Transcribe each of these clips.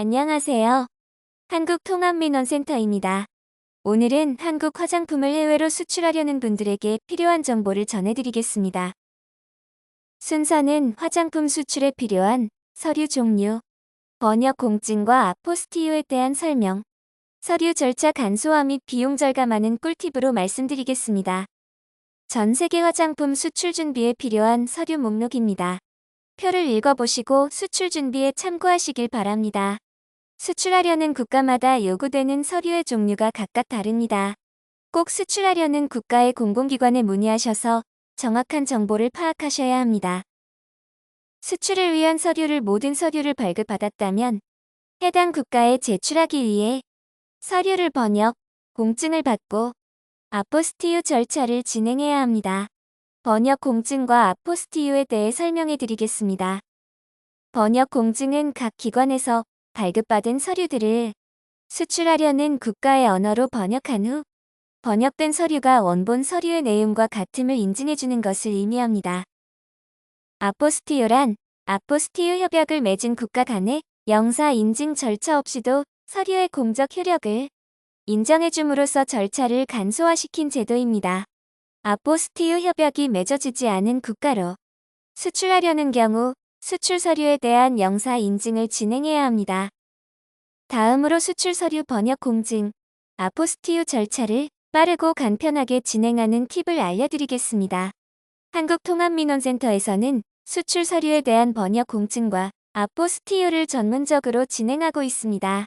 안녕하세요. 한국통합민원센터입니다. 오늘은 한국 화장품을 해외로 수출하려는 분들에게 필요한 정보를 전해드리겠습니다. 순서는 화장품 수출에 필요한 서류 종류, 번역 공증과 아포스티유에 대한 설명, 서류 절차 간소화 및 비용 절감하는 꿀팁으로 말씀드리겠습니다. 전 세계 화장품 수출 준비에 필요한 서류 목록입니다. 표를 읽어보시고 수출 준비에 참고하시길 바랍니다. 수출하려는 국가마다 요구되는 서류의 종류가 각각 다릅니다. 꼭 수출하려는 국가의 공공기관에 문의하셔서 정확한 정보를 파악하셔야 합니다. 수출을 위한 서류를 모든 서류를 발급받았다면 해당 국가에 제출하기 위해 서류를 번역, 공증을 받고 아포스티유 절차를 진행해야 합니다. 번역 공증과 아포스티유에 대해 설명해 드리겠습니다. 번역 공증은 각 기관에서 발급받은 서류들을 수출하려는 국가의 언어로 번역한 후 번역된 서류가 원본 서류의 내용과 같음을 인증해주는 것을 의미합니다. 아포스티유란 아포스티유 협약을 맺은 국가 간의 영사 인증 절차 없이도 서류의 공적 효력을 인정해줌으로써 절차를 간소화시킨 제도입니다. 아포스티유 협약이 맺어지지 않은 국가로 수출하려는 경우 수출 서류에 대한 영사 인증을 진행해야 합니다. 다음으로 수출 서류 번역 공증, 아포스티유 절차를 빠르고 간편하게 진행하는 팁을 알려드리겠습니다. 한국통합민원센터에서는 수출 서류에 대한 번역 공증과 아포스티유를 전문적으로 진행하고 있습니다.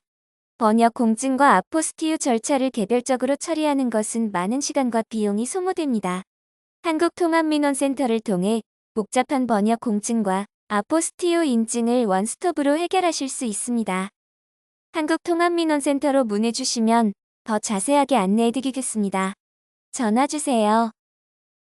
번역 공증과 아포스티유 절차를 개별적으로 처리하는 것은 많은 시간과 비용이 소모됩니다. 한국통합민원센터를 통해 복잡한 번역 공증과 아포스티유 인증을 원스톱으로 해결하실 수 있습니다. 한국통합민원센터로 문의주시면 더 자세하게 안내해드리겠습니다. 전화 주세요.